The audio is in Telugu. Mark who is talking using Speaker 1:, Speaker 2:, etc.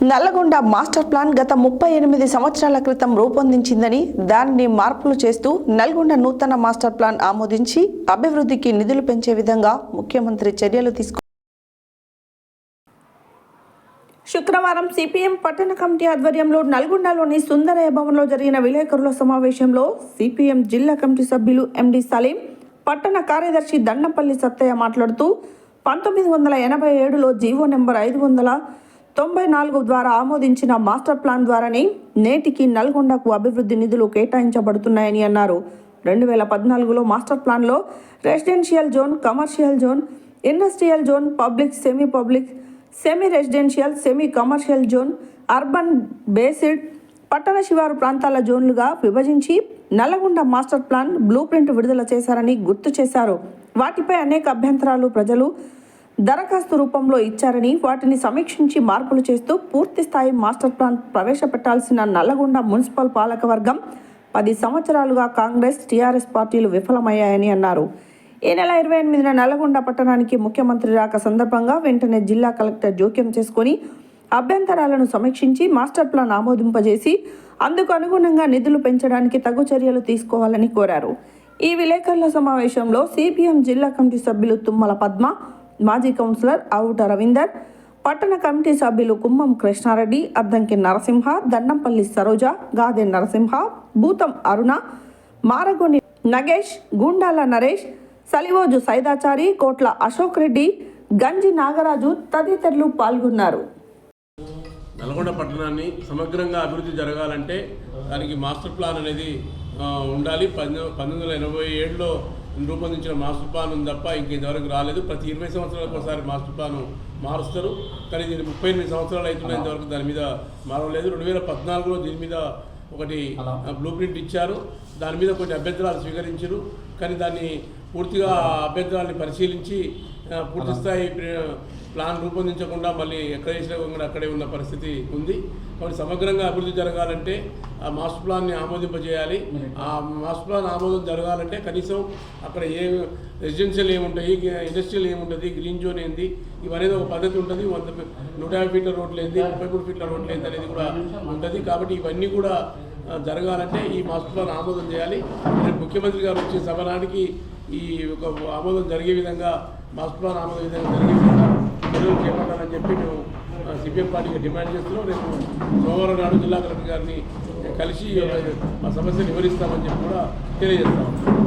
Speaker 1: నల్లగొండ మాస్టర్ ప్లాన్ గత ముప్పై ఎనిమిది సంవత్సరాల క్రితం రూపొందించిందని దానిని మార్పులు చేస్తూ నల్గొండ నూతన మాస్టర్ ప్లాన్ ఆమోదించి అభివృద్ధికి నిధులు పెంచే విధంగా ముఖ్యమంత్రి చర్యలు తీసుకు శుక్రవారం సిపిఎం పట్టణ కమిటీ ఆధ్వర్యంలో నల్గొండలోని సుందరయ్య భవన్లో జరిగిన విలేకరుల సమావేశంలో సిపిఎం జిల్లా కమిటీ సభ్యులు ఎండి సలీం పట్టణ కార్యదర్శి దండంపల్లి సత్తయ్య మాట్లాడుతూ పంతొమ్మిది వందల ఎనభై ఏడులో జీవో నెంబర్ ఐదు వందల తొంభై నాలుగు ద్వారా ఆమోదించిన మాస్టర్ ప్లాన్ ద్వారానే నేటికి నల్గొండకు అభివృద్ధి నిధులు కేటాయించబడుతున్నాయని అన్నారు. రెండు వేల పద్నాలుగులో మాస్టర్ ప్లాన్లో residential zone commercial zone industrial zone public semi public semi residential semi commercial zone urban based పట్టణ శివారు ప్రాంతాల జోన్లుగా విభజించి Nalgonda master plan blue print విడుదల చేశారని గుర్తు చేశారు. వాటిపై అనేక అభ్యంతరాలు ప్రజలు దరఖాస్తు రూపంలో ఇచ్చారని వాటిని సమీక్షించి మార్పులు చేస్తూ పూర్తి స్థాయి మాస్టర్ ప్లాన్ ప్రవేశపెట్టాల్సిన నల్లగొండ మున్సిపల్ పాలకవర్గం పది సంవత్సరాలుగా కాంగ్రెస్ టీఆర్ఎస్ పార్టీలు విఫలమయ్యాయని అన్నారు. ఈ నెల ఇరవై ఎనిమిదిన నల్లగొండ పట్టణానికి ముఖ్యమంత్రి రాక సందర్భంగా వెంటనే జిల్లా కలెక్టర్ జోక్యం చేసుకుని అభ్యంతరాలను సమీక్షించి మాస్టర్ ప్లాన్ ఆమోదింపజేసి అందుకు అనుగుణంగా నిధులు పెంచడానికి తగు చర్యలు తీసుకోవాలని కోరారు. ఈ విలేకరుల సమావేశంలో సిపిఎం జిల్లా కమిటీ సభ్యులు తుమ్మల పద్మ మాజీ కౌన్సిలర్ ఆవుట రవీందర్ పట్టణ కమిటీ సభ్యులు కుమ్మం కృష్ణారెడ్డి అద్దంకి నరసింహ దండంపల్లి సరోజ గాదె నరసింహ భూతం అరుణ మారగొని నగేష్ గుండాల నరేష్ సలివోజు సైదాచారి కోట్ల అశోక్ రెడ్డి గంజి నాగరాజు తదితరులు పాల్గొన్నారు.
Speaker 2: నల్గొండ పట్టణాన్ని సమగ్రంగా అభివృద్ధి జరగాలంటే దానికి మాస్టర్ ప్లాన్ అనేది ఉండాలి. పంతొమ్మిది పంతొమ్మిది వందల ఎనభై ఏడులో రూపొందించిన మాస్టర్ ప్లాన్ ఉంది తప్ప ఇంక ఇంతవరకు రాలేదు. ప్రతి ఇరవై సంవత్సరాలకు ఒకసారి మాస్టర్ ప్లాన్ మారుస్తారు. కానీ దీని ముప్పై ఎనిమిది సంవత్సరాలు అవుతున్న ఇంతవరకు దాని మీద మారలేదు. రెండు వేల పద్నాలుగులో దీని మీద ఒకటి బ్లూ ప్రింట్ ఇచ్చారు. దాని మీద కొన్ని అభ్యంతరాలు స్వీకరించారు. కానీ దాన్ని పూర్తిగా ఆ అభ్యంతరాన్ని పరిశీలించి పూర్తి స్థాయి ప్లాన్ రూపొందించకుండా మళ్ళీ ఎక్కడ కూడా అక్కడే ఉన్న పరిస్థితి ఉంది. కాబట్టి సమగ్రంగా అభివృద్ధి జరగాలంటే ఆ మాస్టర్ ప్లాన్ని ఆమోదింపజేయాలి. ఆ మాస్టర్ ప్లాన్ ఆమోదం జరగాలంటే కనీసం అక్కడ ఏ రెసిడెన్షియల్ ఏముంటాయి ఇండస్ట్రియల్ ఏముంటుంది గ్రీన్ జోన్ ఏంది ఇవనేది ఒక పద్ధతి ఉంటుంది. వంద నూట యాభై ఫీట్ల రోడ్లు ఏంది ముప్పై మూడు ఫీట్ల రోడ్లు ఏంది అనేది కూడా ఉంటుంది. కాబట్టి ఇవన్నీ కూడా జరగాలంటే ఈ మాస్టర్ ప్లాన్ ఆమోదం చేయాలి. ముఖ్యమంత్రి గారు వచ్చే సభనానికి ఈ ఒక ఆమోదం జరిగే విధంగా మాస్టర్ ప్లాన్ ఆమోదం విధంగా జరిగే విధంగా చర్యలు చేపట్టాలని చెప్పి మేము సిపిఎం పార్టీకి డిమాండ్ చేస్తున్నాం. రేపు సోమవారం నాడు జిల్లా కలెక్టర్ గారిని కలిసి మా సమస్యను వివరిస్తామని చెప్పి కూడా తెలియజేస్తాం.